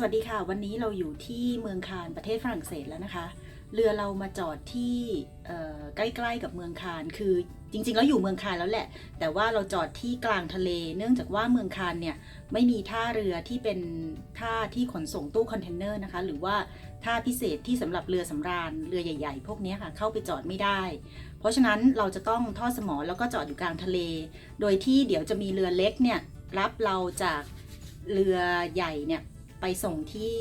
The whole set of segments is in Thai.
สวัสดีค่ะ วันนี้เราอยู่ที่เมืองคานประเทศฝรั่งเศสแล้วนะคะ เรือเรามาจอดที่ใกล้ๆกับเมืองคานคือจริงๆแล้วอยู่เมืองคานแล้วแหละ แต่ว่าเราจอดที่กลางทะเล เนื่องจากว่าเมืองคานเนี่ยไม่มีท่าเรือที่เป็นท่าที่ขนส่งตู้คอนเทนเนอร์นะคะ หรือว่าท่าพิเศษที่สำหรับเรือสำราญเรือใหญ่ ๆ พวกนี้ค่ะเข้าไปจอดไม่ได้ เพราะฉะนั้นเราจะต้องท่อสมอแล้วก็จอดอยู่กลางทะเล โดยที่เดี๋ยวจะมีเรือเล็กเนี่ยรับเราจากเรือใหญ่เนี่ย ไปส่งที่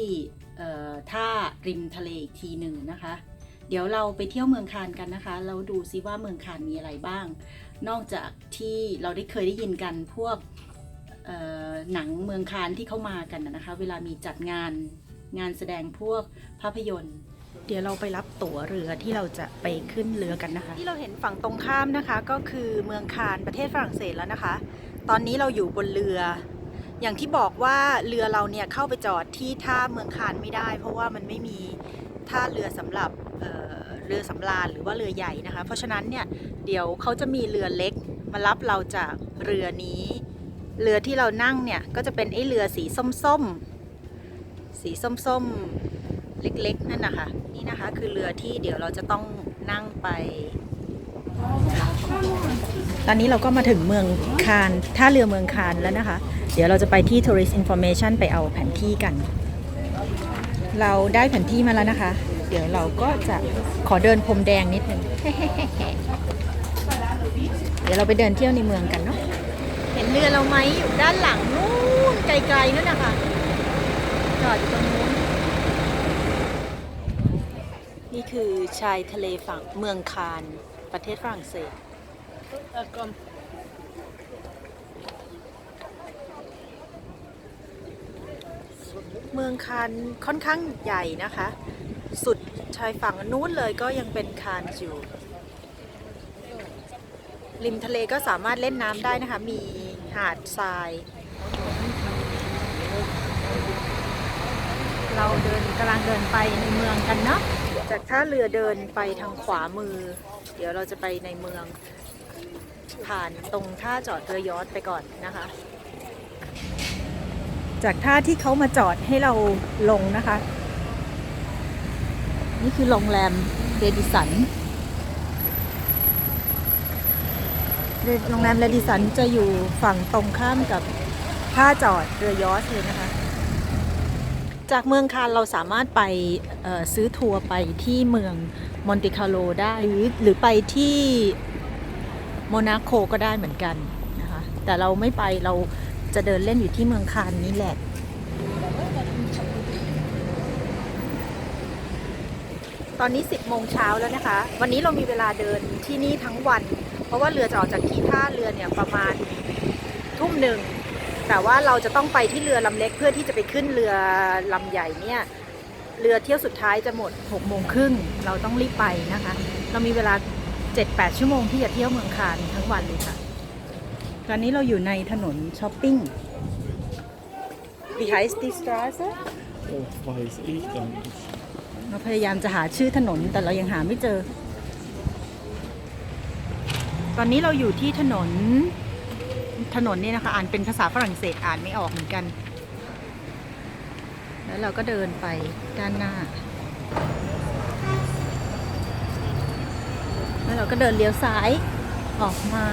ท่าริมทะเลอีกทีหนึ่งนะคะ เดี๋ยวเราไปเที่ยวเมืองคานกันนะคะ เราดูซิว่าเมืองคานมีอะไรบ้าง นอกจากที่เราได้เคยได้ยินกันพวกหนังเมืองคานที่เข้ามากันนะนะคะ เวลามีจัดงานงานแสดงพวกภาพยนตร์ เดี๋ยวเราไปรับตั๋วเรือที่เราจะไปขึ้นเรือกันนะคะ ที่เราเห็นฝั่งตรงข้ามนะคะ ก็คือเมืองคานประเทศฝรั่งเศสแล้วนะคะ ตอนนี้เราอยู่บนเรือ อย่างที่บอกว่าเรือเราเนี่ยเข้าไปจอดที่ท่าเมืองคานไม่ได้ เพราะว่ามันไม่มีท่าเรือสำหรับเเรือสำราญหรือว่าเรือใหญ่นะคะ เพราะฉะนั้นเนี่ยเดี๋ยวเขาจะมีเรือเล็กมารับเราจากเรือนี้ เรือที่เรานั่งเนี่ยก็จะเป็นไอ้เรือสีส้มๆ สีส้มๆเล็กๆนั่นนะคะนี่นะคะคือเรือที่เดี๋ยวเราจะต้องนั่งไป ตอนนี้เราก็มาถึงเมืองคานท่าเรือเมืองคานแล้วนะคะ เดี๋ยวเราจะไปที่ tourist information ไปเอาแผนที่กัน เราได้แผนที่มาแล้วนะคะ เดี๋ยวเราก็จะขอเดินพรมแดงนิดนึง เดี๋ยวเราไปเดินเที่ยวในเมืองกันเนาะ เห็นเรือเราไหมอยู่ด้านหลังนู้นไกลๆนั่นนะคะจอดอยู่ตรงนู้น นี่คือชายทะเลฝั่งเมืองคาน ประเทศฝรั่งเศสเมืองคานค่อนข้างใหญ่นะคะ สุดชายฝั่งนู้นเลยก็ยังเป็นคานอยู่ ริมทะเลก็สามารถเล่นน้ำได้นะคะ มีหาดทราย เราเดินกำลังเดินไปในเมืองกันเนาะจากท่าเรือเดินไปทางขวามือ เดี๋ยวเราจะไปในเมืองผ่านตรงท่าจอดเรือยอชต์ไปก่อนนะคะ จากท่าที่เขามาจอดให้เราลงนะคะ นี่คือโรงแรมเรดิสันโรงแรมเรดิสันจะอยู่ฝั่งตรงข้ามกับท่าจอดเรือยอชเลยนะคะ จากเมืองคานเราสามารถไปซื้อทัวร์ไปที่เมือง มอนติคาโลได้หรือหรือไปที่โมนาโคก็ได้เหมือนกันนะคะ แต่เราไม่ไปเราจะเดินเล่นอยู่ที่เมืองคานนี้แหละ ตอนนี้ 10โมงเช้าแล้วนะคะ วันนี้เรามีเวลาเดินที่นี่ทั้งวัน เพราะว่าเรือจะออกจากที่ท่าเรือเนี่ยประมาณทุ่มหนึ่งแต่ว่าเราจะต้องไปที่เรือลำเล็กเพื่อที่จะไปขึ้นเรือลำใหญ่เนี่ย เรือเที่ยวสุดท้ายจะหมด6โมงครึ่งเราต้องรีบไปนะคะ เรามีเวลา 7-8 ชั่วโมงที่จะเที่ยวเมืองคานทั้งวันเลยค่ะ ตอนนี้เราอยู่ในถนนช้อปปิ้ง Behind die Straße Oh, weiß ich dann nicht. เราพยายามจะหาชื่อถนนแต่เรายังหาไม่เจอ ตอนนี้เราอยู่ที่ถนน ถนนนี่นะคะ อ่านเป็นภาษาฝรั่งเศสอ่านไม่ออกเหมือนกัน แล้วเราก็เดินไปด้านหน้า แล้วเราก็เดินเลี้ยวซ้ายออกมา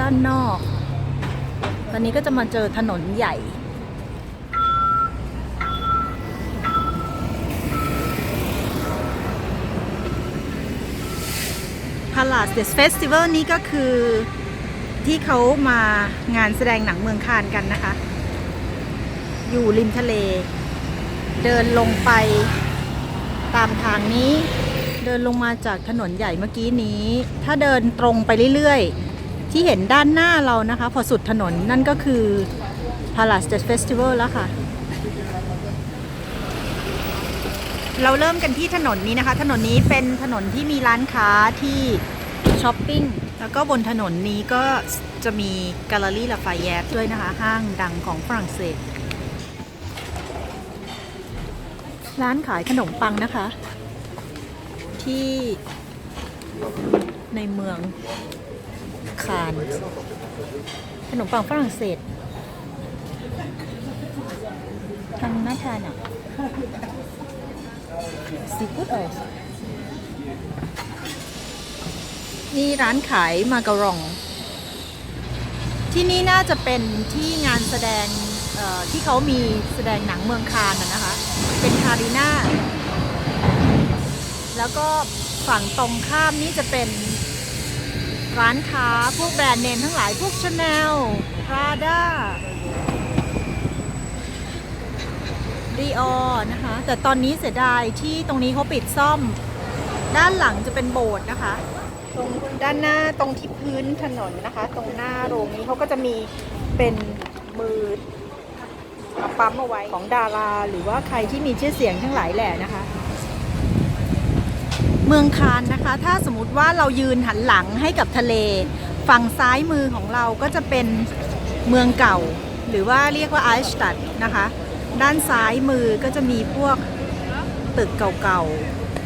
ด้านนอก ตอนนี้ก็จะมาเจอถนนใหญ่ Palace The Festival นี้ก็คือที่เขามางานแสดงหนังเมืองคานกันนะคะ อยู่ริมทะเล เดินลงไปตามทางนี้ เดินลงมาจากถนนใหญ่เมื่อกี้นี้ ถ้าเดินตรงไปเรื่อยๆ ที่เห็นด้านหน้าเรานะคะ พอสุดถนนนั่นก็คือ Palace The Festival แล้วค่ะ เราเริ่มกันที่ถนนนี้นะคะ ถนนนี้เป็นถนนที่มีร้านค้าที่ช้อปปิ้ง แล้วก็บนถนนนี้ก็จะมีแกลเลอรี่ลาฟายแยตด้วยนะคะ ห้างดังของฝรั่งเศส ร้านขายขนมปังนะคะ ที่ในเมืองคานขนมปังฝรั่งเศสทางน่าทานอะซีฟู้ดเออนี่ร้านขายมาการอง ที่นี่น่าจะเป็นที่งานแสดง ที่เขามีแสดงหนังเมืองคานน่ะนะคะ เป็นคารีนาแล้วก็ฝั่งตรงข้ามนี่จะเป็นร้านค้าพวกแบรนด์เนมทั้งหลายพวกชาแนลพราด้าดีออนะคะ แต่ตอนนี้เสียดายที่ตรงนี้เขาปิดซ่อม ด้านหลังจะเป็นโบสถ์นะคะ ตรงด้านหน้าตรงที่พื้นถนนนะคะ ตรงหน้าโรงนี้เขาก็จะมีเป็นมือ เอาปั๊มเอาไว้ของดารา หรือว่าใครที่มีชื่อเสียงทั้งหลายแหล่นะคะ เมืองคานนะคะ ถ้าสมมติว่าเรายืนหันหลังให้กับทะเล ฝั่งซ้ายมือของเราก็จะเป็นเมืองเก่า หรือว่าเรียกว่าไอสตัดนะคะ ด้านซ้ายมือก็จะมีพวกตึกเก่า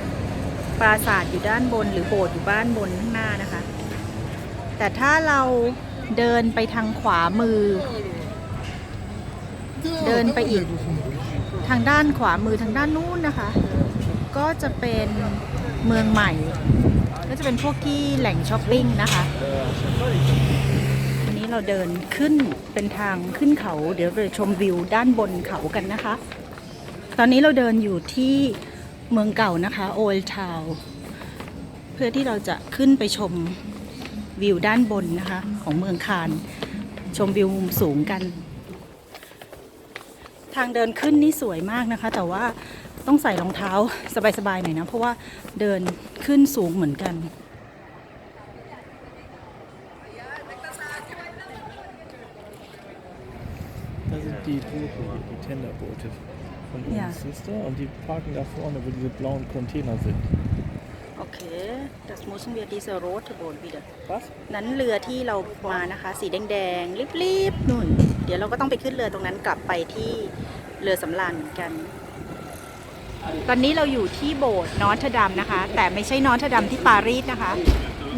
ๆ ปราสาทอยู่ด้านบน หรือโบสถ์อยู่บ้านบนข้างหน้านะคะ แต่ถ้าเราเดินไปทางขวามือ เดินไปอีกทางด้านขวามือทางด้านนู้นนะคะ ก็จะเป็นเมืองใหม่ ก็จะเป็นพวกที่แหล่งช้อปปิ้งนะคะวันนี้เราเดินขึ้นเป็นทางขึ้นเขา เดี๋ยวไปชมวิวด้านบนเขากันนะคะ ตอนนี้เราเดินอยู่ที่เมืองเก่านะคะโอลทาวเพื่อที่เราจะขึ้นไปชมวิวด้านบนนะคะ ของเมืองคาน ชมวิวมุมสูงกัน ทางเดินขึ้นนี่สวยมากนะคะ แต่ว่าต้องใส่รองเท้าสบายๆหน่อยนะ เพราะว่าเดินขึ้นสูงเหมือนกัน Das sind die Boote hier, die Tenderboote von Ja. uns, siehst du? Und die parken da vorne, wo diese blauen Container sind. โอเค das müssen wir diese rote Boot wieder Was? นั้นเรือที่เรามานะคะ สีแดงๆรีบๆนู่น เดี๋ยวเราก็ต้องไปขึ้นเรือตรงนั้นกลับไปที่เรือสำราญเหมือนกัน ตอนนี้เราอยู่ที่โบสถ์นอตดัมนะคะ แต่ไม่ใช่นอตดัมที่ปารีสนะคะ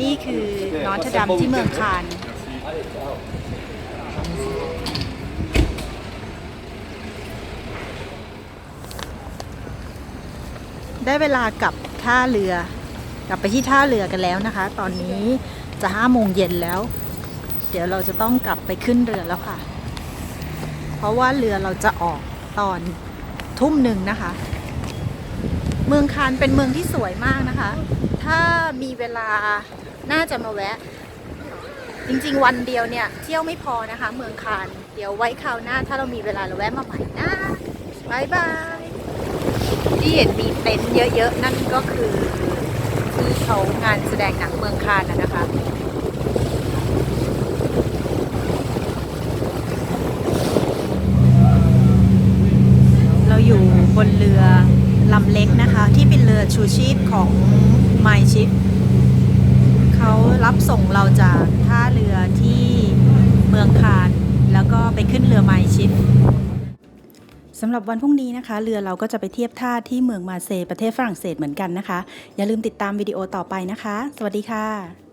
นี่คือนอตดัมที่เมืองคานได้เวลากลับท่าเรือ กลับไปที่ท่าเรือกันแล้วนะคะ ตอนนี้จะห้าโมงเย็นแล้ว เดี๋ยวเราจะต้องกลับไปขึ้นเรือแล้วค่ะ เพราะว่าเรือเราจะออกตอนทุ่มหนึ่งนะคะ เมืองคานเป็นเมืองที่สวยมากนะคะ ถ้ามีเวลาน่าจะมาแวะ จริงๆวันเดียวเนี่ย เที่ยวไม่พอนะคะ เมืองคานเดี๋ยวไว้คราวหน้า ถ้าเรามีเวลาเราแวะมาใหม่นะบายบายที่เห็นมีเต็นท์เยอะๆ นั่นก็คือที่เขางานแสดงหนังเมืองคานนะนะคะ เราอยู่บน เรือลำเล็กนะคะ ที่เป็นเรือชูชีพของ My Ship เขารับส่งเราจากท่าเรือที่เมืองคานแล้วก็ไปขึ้นเรือ My Ship สำหรับวันพรุ่งนี้นะคะ เรือเราก็จะไปเทียบท่าที่เมืองมาเซย์ประเทศฝรั่งเศสเหมือนกันนะคะ อย่าลืมติดตามวิดีโอต่อไปนะคะ สวัสดีค่ะ